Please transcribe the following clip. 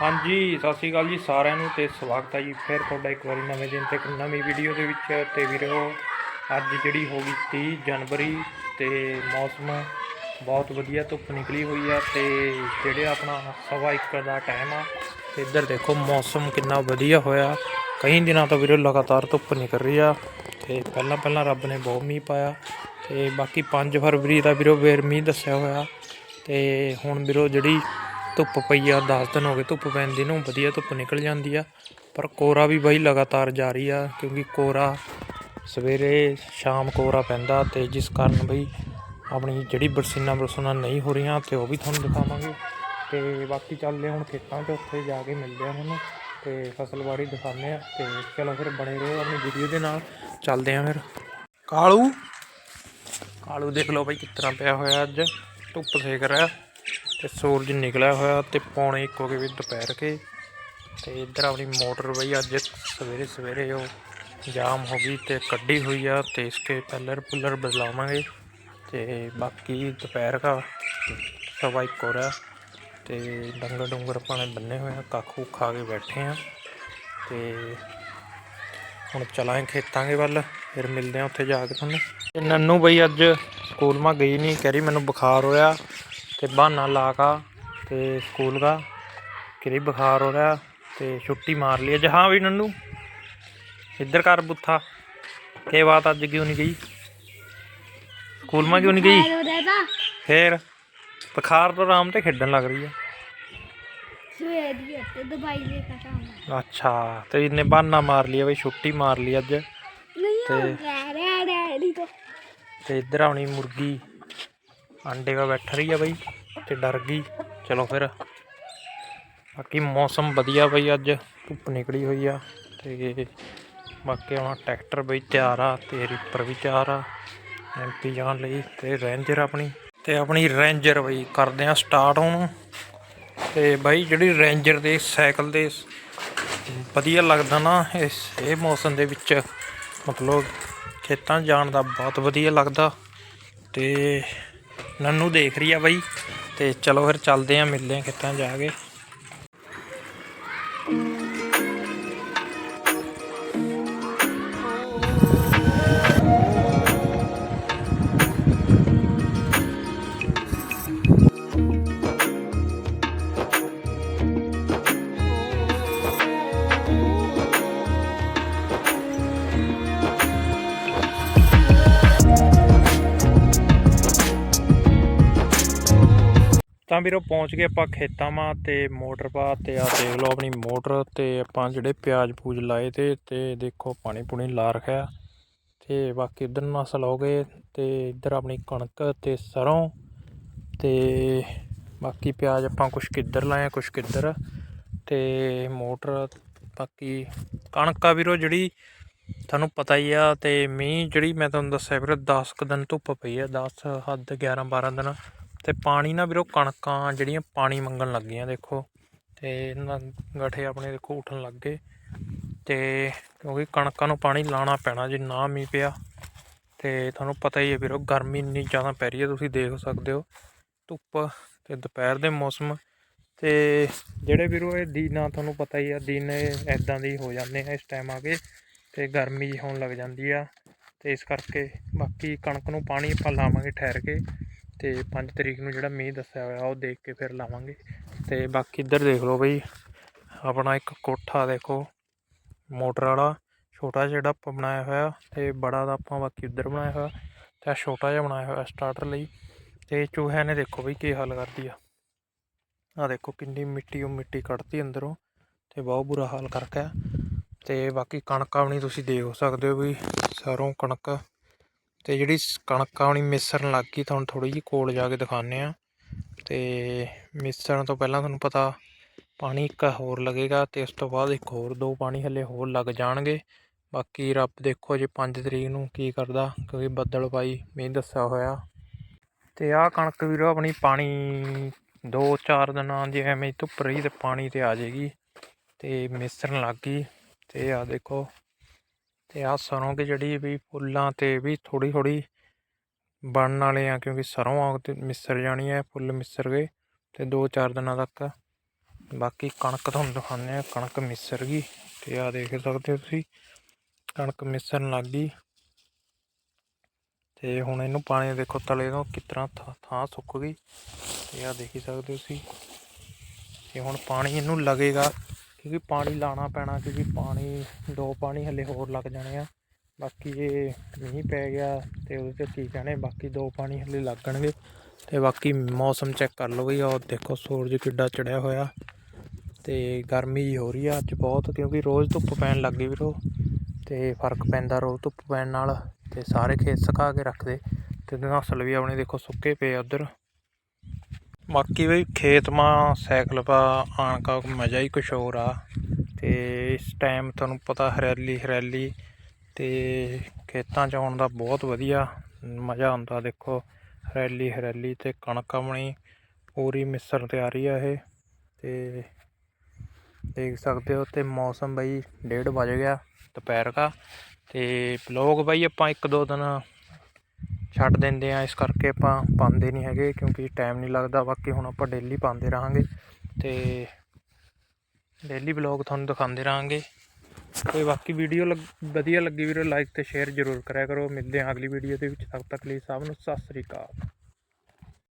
ਹਾਂਜੀ, ਸਤਿ ਸ਼੍ਰੀ ਅਕਾਲ ਜੀ ਸਾਰਿਆਂ ਨੂੰ ਤੇ ਸਵਾਗਤ ਹੈ ਜੀ ਫਿਰ ਤੁਹਾਡਾ ਇੱਕ ਵਾਰੀ ਨਵੇਂ ਦਿਨ ਤੇ ਇੱਕ ਨਵੀਂ ਵੀਡੀਓ ਦੇ ਵਿੱਚ। ਤੇ ਵੀਰੋ, ਅੱਜ ਜਿਹੜੀ ਹੋ ਗਈ 30 ਜਨਵਰੀ ਤੇ ਮੌਸਮ ਬਹੁਤ ਵਧੀਆ ਧੁੱਪ ਨਿਕਲੀ ਹੋਈ ਆ ਤੇ ਜਿਹੜੇ ਆਪਣਾ ਸਵਾ ਇੱਕ ਦਾ ਟਾਈਮ ਆ, ਤੇ ਇੱਧਰ ਦੇਖੋ ਮੌਸਮ ਕਿੰਨਾ ਵਧੀਆ ਹੋਇਆ। ਕਈ ਦਿਨਾਂ ਤੋਂ ਵੀਰੋ ਲਗਾਤਾਰ ਧੁੱਪ ਨਿਕਲ ਰਹੀ ਆ ਤੇ ਪਹਿਲਾਂ ਪਹਿਲਾਂ ਰੱਬ ਨੇ ਬਹੁਤ ਮੀਂਹ ਪਾਇਆ ਤੇ ਬਾਕੀ 5 ਫਰਵਰੀ ਦਾ ਵੀਰੋ ਫੇਰ ਮੀਂਹ ਦੱਸਿਆ ਹੋਇਆ। ਤੇ ਹੁਣ ਵੀਰੋ ਜਿਹੜੀ ਧੁੱਪ ਪਈ ਆ 10 ਦਿਨ ਹੋ ਗਏ ਧੁੱਪ ਪੈਂਦੀ ਨੂੰ ਵਧੀਆ ਧੁੱਪ ਨਿਕਲ ਜਾਂਦੀ ਆ। ਪਰ ਕੋਰਾ ਵੀ ਬਾਈ ਲਗਾਤਾਰ ਜਾਰੀ ਆ, ਕਿਉਂਕਿ ਕੋਰਾ ਸਵੇਰੇ ਸ਼ਾਮ ਕੋਰਾ ਪੈਂਦਾ ਤੇ ਜਿਸ ਕਾਰਨ ਬਈ ਆਪਣੀ ਜਿਹੜੀ ਬਰਸੀਨਾ ਬਰਸੂਨਾ ਨਹੀਂ ਹੋ ਰਹੀਆਂ ਤੇ ਉਹ ਵੀ ਤੁਹਾਨੂੰ ਦਿਖਾਵਾਂਗੇ। ਤੇ ਬਾਕੀ ਚੱਲਦੇ ਹੁਣ ਖੇਤਾਂ 'ਚ ਉੱਥੇ ਜਾ ਕੇ ਮਿਲਦੇ ਆ ਹੁਣ ਤੇ ਫਸਲਵਾੜੀ ਦਿਖਾਉਂਦੇ ਆ ਤੇ ਚਲੋ ਫਿਰ ਬਣੇ ਰਹੋ ਆਪਣੀ ਵੀਡੀਓ ਦੇ ਨਾਲ, ਚੱਲਦੇ ਆ ਫਿਰ। ਕਾਲੂ? ਕਾਲੂ ਦੇਖ ਲਓ ਬਈ ਕਿਸ ਤਰ੍ਹਾਂ ਪਿਆ ਹੋਇਆ ਅੱਜ, ਧੁੱਪ ਸੇਕ ਰਿਹਾ। ਤੇ ਸੂਰਜ ਨਿਕਲਿਆ ਹੋਇਆ ਤੇ ਪੌਣੇ ਇੱਕ ਹੋ ਗਏ ਵੀ ਦੁਪਹਿਰ ਕੇ। ਤੇ ਇੱਧਰ ਆਪਣੀ ਮੋਟਰ ਬਈ ਅੱਜ ਸਵੇਰੇ ਸਵੇਰੇ ਉਹ ਜਾਮ ਹੋ ਗਈ ਤੇ ਕੱਢੀ ਹੋਈ ਆ ਤੇ ਇਸਕੇ ਪੈਲਰ ਪੁਲਰ ਬਦਲਾਵਾਂਗੇ। ਤੇ ਬਾਕੀ ਦੁਪਹਿਰ ਦਾ ਸਵਾ ਇੱਕ ਹੋ ਰਿਹਾ ਤੇ ਡੰਗਰ ਡੁੰਗਰ ਪਾਣੇ ਬੰਨੇ ਹੋਏ ਆ ਕਾਖੂ ਖਾ ਕੇ ਬੈਠੇ ਆ। ਤੇ ਹੁਣ ਚਲਾਂਗੇ ਖੇਤਾਂ ਦੇ ਵੱਲ, ਫਿਰ ਮਿਲਦੇ ਆ ਉੱਥੇ ਜਾ ਕੇ ਤੁਹਾਨੂੰ। ਤੇ ਨੰਨੂ ਬਈ ਅੱਜ ਸਕੂਲ ਮਾ ਗਈ ਨਹੀਂ ਕਹਿ ਰਹੀ ਮੈਨੂੰ ਬੁਖਾਰ ਹੋਇਆ। ਤੇ ਬਹਾਨਾ ਲਾ ਕਾ ਤੇ ਸਕੂਲ ਦਾ ਕਹਿ ਰਹੀ ਬੁਖਾਰ ਹੋ ਰਿਹਾ ਤੇ ਛੁੱਟੀ ਮਾਰ ਲਈ। ਅੱਜ ਹਾਂ ਵੀ ਨੰਨੂ ਇੱਧਰ ਕਰ ਬੁੱਥਾ। ਕੀ ਬਾਤ ਅੱਜ ਕਿਉਂ ਨਹੀਂ ਗਈ ਸਕੂਲ ਮਾ ਕਿਉਂ ਨਹੀਂ ਗਈ ਫੇਰ ਬੁਖਾਰ ਤੋਂ ਆਰਾਮ ਤੇ ਖੇਡਣ ਲੱਗ ਰਹੀ ਆ। ਦੀ ਤੇ ਆਉਣਾ। ਅੱਛਾ ਤੇ ਇਹਨੇ ਬਹਾਨਾ ਮਾਰ ਲਿਆ ਬਈ ਛੁੱਟੀ ਮਾਰ ਲਈ ਅੱਜ। ਨਹੀਂ ਹੋ ਤੇ- ਡਰ ਗਈ। ਚਲੋ ਫਿਰ। ਬਾਕੀ ਮੌਸਮ ਵਧੀਆ ਬਈ ਅੱਜ ਧੁੱਪ ਨਿਕਲੀ ਹੋਈ ਆ ਤੇ ਬਾਕੀ ਆਉਣਾ ਟਰੈਕਟਰ ਬਈ ਤਿਆਰ ਆ ਤੇ ਰੀਪਰ ਵੀ ਤਿਆਰ ਆ ਐਮਪੀ ਜਾਣ ਲਈ ਤੇ ਰੇਂਜਰ ਆਪਣੀ ਤੇ ਆਪਣੀ ਰੇਂਜਰ ਬਈ ਕਰਦੇ ਆ ਸਟਾਰਟ ਹੁਣ। ਤੇ ਬਾਈ ਜਿਹੜੀ ਰੇਂਜਰ ਦੇ ਸਾਈਕਲ ਦੇ ਵਧੀਆ ਲੱਗਦਾ ਨਾ ਇਸ ਇਹ ਮੌਸਮ ਦੇ ਵਿੱਚ ਮਤਲਬ ਖੇਤਾਂ ਜਾਣ ਦਾ ਬਹੁਤ ਵਧੀਆ ਲੱਗਦਾ। ਤੇ ਨੰਨੂ ਦੇਖ ਰਹੀ ਆ ਬਾਈ। ਤੇ ਚਲੋ ਫਿਰ ਚੱਲਦੇ ਆ, ਮਿਲਦੇ ਆ ਖੇਤਾਂ ਜਾ ਕੇ। ਤਾਂ ਵੀਰੋ ਪਹੁੰਚ ਗਏ ਆਪਾਂ ਖੇਤਾਂ 'ਮਾ ਤੇ ਮੋਟਰ ਪਾ ਤੇ ਆ ਦੇਖ ਲਓ ਆਪਣੀ ਮੋਟਰ ਤੇ ਆਪਾਂ ਜਿਹੜੇ ਪਿਆਜ਼ ਪੂਜ ਲਾਏ ਤੇ ਤੇ ਦੇਖੋ ਪਾਣੀ ਪੂਣੀ ਲਾ ਰੱਖਿਆ। ਤੇ ਬਾਕੀ ਉਧਰ ਨਸਲ ਹੋ ਗਏ ਤੇ ਇੱਧਰ ਆਪਣੀ ਕਣਕ ਤੇ ਸਰੋਂ ਤੇ ਬਾਕੀ ਪਿਆਜ਼ ਆਪਾਂ ਕੁਛ ਕਿੱਧਰ ਲਾਏ ਆ, ਕੁਛ ਕਿੱਧਰ। ਤੇ ਮੋਟਰ ਬਾਕੀ ਕਣਕ ਆ ਵੀਰੋ ਜਿਹੜੀ ਤੁਹਾਨੂੰ ਪਤਾ ਹੀ ਆ ਤੇ ਮੀਂਹ ਜਿਹੜੀ ਮੈਂ ਤੁਹਾਨੂੰ ਦੱਸਿਆ ਵੀਰੋ 10 ਕੁ ਦਿਨ ਧੁੱਪ ਪਈ ਆ 10 ਹੱਦ 11 12 ਦਿਨ। ਤੇ ਪਾਣੀ ਨਾ ਵੀਰੋ ਕਣਕਾਂ ਜਿਹੜੀਆਂ ਪਾਣੀ ਮੰਗਣ ਲੱਗੀਆਂ, ਦੇਖੋ। ਤੇ ਇਹਨਾਂ ਗਠੇ ਆਪਣੇ ਦੇਖੋ ਉੱਠਣ ਲੱਗ ਗਏ। ਤੇ ਕਿਉਂਕਿ ਕਣਕਾਂ ਨੂੰ ਪਾਣੀ ਲਾਣਾ ਪੈਣਾ ਜੇ ਨਾ ਮੀਂਹ ਪਿਆ, ਤੇ ਤੁਹਾਨੂੰ ਪਤਾ ਹੀ ਹੈ ਵੀਰੋ ਗਰਮੀ ਇੰਨੀ ਜ਼ਿਆਦਾ ਪੈ ਰਹੀ ਹੈ, ਤੁਸੀਂ ਦੇਖ ਸਕਦੇ ਹੋ। ਧੁੱਪ ਤੇ ਦੁਪਹਿਰ ਦੇ ਮੌਸਮ ਤੇ ਜਿਹੜੇ ਵੀਰੋ ਇਹ ਦਿਨਾਂ ਤੁਹਾਨੂੰ ਪਤਾ ਹੀ ਆ, ਦਿਨ ਐਦਾਂ ਦੇ ਹੋ ਜਾਂਦੇ ਆ ਇਸ ਟਾਈਮ ਆ ਕੇ, ਤੇ ਗਰਮੀ ਹੋਣ ਲੱਗ ਜਾਂਦੀ ਆ। ਤੇ ਇਸ ਕਰਕੇ ਬਾਕੀ ਕਣਕ ਨੂੰ ਪਾਣੀ ਆਪਾਂ ਲਾਵਾਂਗੇ ਠਹਿਰ ਕੇ। ਤੇ 5 ਤਰੀਕ ਨੂੰ ਜਿਹੜਾ ਮੀਂਹ ਦੱਸਿਆ ਹੋਇਆ, ਉਹ ਦੇਖ ਕੇ ਫਿਰ ਲਾਵਾਂਗੇ। ਤੇ ਬਾਕੀ ਇੱਧਰ ਦੇਖ ਲਓ ਬਈ, ਆਪਣਾ ਇੱਕ ਕੋਠਾ ਦੇਖੋ, ਮੋਟਰ ਵਾਲਾ, ਛੋਟਾ ਜਿਹੜਾ ਆਪਾਂ ਬਣਾਇਆ ਹੋਇਆ ਤੇ ਬੜਾ ਦਾ ਆਪਾਂ ਬਾਕੀ ਉੱਧਰ ਬਣਾਇਆ ਹੋਇਆ, ਤੇ ਆਹ ਛੋਟਾ ਜਿਹਾ ਬਣਾਇਆ ਹੋਇਆ ਸਟਾਰਟਰ ਲਈ। ਤੇ ਚੂਹਿਆਂ ਨੇ ਦੇਖੋ ਬਈ ਕੀ ਹਾਲ ਕਰਦੀ ਆ। ਆ ਦੇਖੋ ਕਿੰਨੀ ਮਿੱਟੀ, ਉਹ ਮਿੱਟੀ ਕੱਢਤੀ ਅੰਦਰੋਂ, ਤੇ ਬਹੁਤ ਬੁਰਾ ਹਾਲ ਕਰਕੇ। ਤੇ ਬਾਕੀ ਕਣਕ ਆਪਣੀ ਤੁਸੀਂ ਦੇਖ ਸਕਦੇ ਹੋ ਵੀ ਸਰੋਂ ਕਣਕ ਤੇ ਜਿਹੜੀ ਸ- ਕਣਕ ਆਪਣੀ ਮਿਸਰਨ ਲੱਗ ਗਈ ਤੁਹਾਨੂੰ ਥੋੜੀ ਜਿਹੀ ਕੋਲ ਜਾ ਕੇ ਦਿਖਾਉਂਦੇ ਆ ਤੇ ਮਿਸਰਨ ਤੋਂ ਪਹਿਲਾਂ ਤੁਹਾਨੂੰ ਪਤਾ ਪਾਣੀ ਇੱਕ ਹੋਰ ਲੱਗੇਗਾ ਤੇ ਉਸ ਤੋਂ ਬਾਅਦ ਇੱਕ ਹੋਰ ਦੋ ਪਾਣੀ ਹੱਲੇ ਹੋਰ ਲੱਗ ਜਾਣਗੇ। ਬਾਕੀ ਰੱਬ ਦੇਖੋ ਜੇ 5 ਤਰੀਕ ਨੂੰ ਕੀ ਕਰਦਾ, ਕਿਉਂਕਿ ਬੱਦਲ ਪਾਈ, ਮੀਂਹ ਦੱਸਿਆ ਹੋਇਆ। ਤੇ ਆਹ ਕਣਕ ਵੀਰੋ ਆਪਣੀ ਪਾਣੀ 2-4 ਦਿਨਾਂ ਦੀ ਐਵੇਂ ਧੁੱਪ ਰਹੀ ਤੇ ਪਾਣੀ ਤੇ ਆ ਜਾਏਗੀ ਤੇ ਮਿਸਰਨ ਲੱਗ ਗਈ। ਤੇ ਆ ਦੇਖੋ ਤੇ ਆਹ ਸਰੋਂ ਕੀ ਜਿਹੜੀ ਵੀ ਫੁੱਲਾਂ ਤੇ ਵੀ ਥੋੜੀ ਥੋੜੀ ਬਣਨ ਵਾਲੇ ਆ, ਕਿਉਂਕਿ ਸਰੋਂ ਆ, ਤੇ ਮਿਸਰ ਜਾਣੀ ਹੈ ਫੁੱਲ ਮਿਸਰ ਗਏ ਤੇ 2-4 ਦਿਨਾਂ ਤੱਕ। ਬਾਕੀ ਕਣਕ ਤੁਹਾਨੂੰ ਦਿਖਾਉਂਦੇ ਆ, ਕਣਕ ਮਿਸਰ ਗਈ ਤੇ ਆ ਦੇਖ ਸਕਦੇ ਹੋ ਤੁਸੀਂ, ਕਣਕ ਮਿਸਰਨ ਲੱਗ ਗਈ। ਤੇ ਹੁਣ ਇਹਨੂੰ ਪਾਣੀ ਦੇਖੋ ਤਲੇ ਤੋਂ ਕਿਤਨਾ ਥਾਂ ਸੁੱਕ ਗਈ। ਤੇ ਆ ਦੇਖ ਹੀ ਸਕਦੇ ਹੋ ਤੁਸੀਂ, ਤੇ ਹੁਣ ਪਾਣੀ ਇਹਨੂੰ ਲੱਗੇਗਾ ਕਿਉਂਕਿ ਪਾਣੀ ਲਾਣਾ ਪੈਣਾ, ਕਿਉਂਕਿ ਪਾਣੀ, ਦੋ ਪਾਣੀ ਹਲੇ ਹੋਰ ਲੱਗ ਜਾਣੇ ਆ। ਬਾਕੀ ਜੇ ਮੀਂਹ ਪੈ ਗਿਆ ਤੇ ਉਹਦੇ ਤੇ ਕੀ ਕਹਿਣੇ, ਬਾਕੀ ਦੋ ਪਾਣੀ ਹਲੇ ਲੱਗਣਗੇ। ਤੇ ਬਾਕੀ ਮੌਸਮ ਚੈੱਕ ਕਰ ਲਓ ਬਈ ਉਹ ਦੇਖੋ ਸੂਰਜ ਕਿੱਡਾ ਚੜਿਆ ਹੋਇਆ। ਤੇ ਗਰਮੀ ਜੀ ਹੋ ਰਹੀ ਆ ਅੱਜ ਬਹੁਤ, ਕਿਉਂਕਿ ਰੋਜ਼ ਧੁੱਪ ਪੈਣ ਲੱਗ ਗਈ ਵੀਰੋ। ਤੇ ਫ਼ਰਕ ਪੈਂਦਾ ਰੋਜ਼ ਧੁੱਪ ਪੈਣ ਨਾਲ, ਤੇ ਸਾਰੇ ਖੇਤ ਸੁਕਾ ਕੇ ਰੱਖਦੇ। ਤੇ ਨਸਲ ਵੀ ਆਪਣੇ ਦੇਖੋ ਸੁੱਕੇ ਪਏ ਆ ਉਧਰ। ਬਾਕੀ ਬਈ ਖੇਤ ਮਾ, ਸਾਈਕਲ ਪਾ ਆਣ ਕਾ ਮਜ਼ਾ ਹੀ ਕੁਛ ਹੋਰ ਆ। ਤੇ ਇਸ ਟਾਈਮ ਤੁਹਾਨੂੰ ਪਤਾ ਹਰਿਆਲੀ ਹਰਿਆਲੀ ਤੇ ਖੇਤਾਂ 'ਚ ਆਉਣ ਦਾ ਬਹੁਤ ਵਧੀਆ ਮਜ਼ਾ ਆਉਂਦਾ ਦੇਖੋ। ਹਰਿਆਲੀ ਹਰਿਆਲੀ ਤੇ ਕਣਕ ਆਪਣੀ ਪੂਰੀ ਮਿਸਰ ਤਿਆਰੀ ਆ ਇਹ। ਤੇ ਦੇਖ ਸਕਦੇ ਹੋ ਤੇ ਮੌਸਮ ਬਈ ਡੇਢ ਵਜ ਗਿਆ ਦੁਪਹਿਰ ਦਾ ਤੇ ਲੋਕ ਬਈ ਆਪਾਂ ਇੱਕ ਦੋ ਦਿਨ ਛੱਡ ਦਿੰਦੇ ਆ, ਇਸ ਕਰਕੇ ਆਪਾਂ ਪਾਉਂਦੇ ਨਹੀਂ ਹੈਗੇ ਕਿਉਂਕਿ ਟਾਈਮ ਨਹੀਂ ਲੱਗਦਾ। ਬਾਕੀ ਹੁਣ ਆਪਾਂ ਡੇਲੀ ਪਾਉਂਦੇ ਰਹਾਂਗੇ ਤੇ ਡੇਲੀ ਵਲੌਗ ਤੁਹਾਨੂੰ ਦਿਖਾਉਂਦੇ ਰਹਾਂਗੇ। ਤੇ ਬਾਕੀ ਵੀਡੀਓ ਵਧੀਆ ਲੱਗੀ ਵੀਰੋ ਲਾਈਕ ਤੇ ਸ਼ੇਅਰ ਜ਼ਰੂਰ ਕਰਿਆ ਕਰੋ। ਮਿਲਦੇ ਹਾਂ ਅਗਲੀ ਵੀਡੀਓ ਦੇ ਵਿੱਚ। ਤਦ ਤੱਕ ਲਈ ਸਭ ਨੂੰ ਸਤਿ ਸ੍ਰੀ ਅਕਾਲ।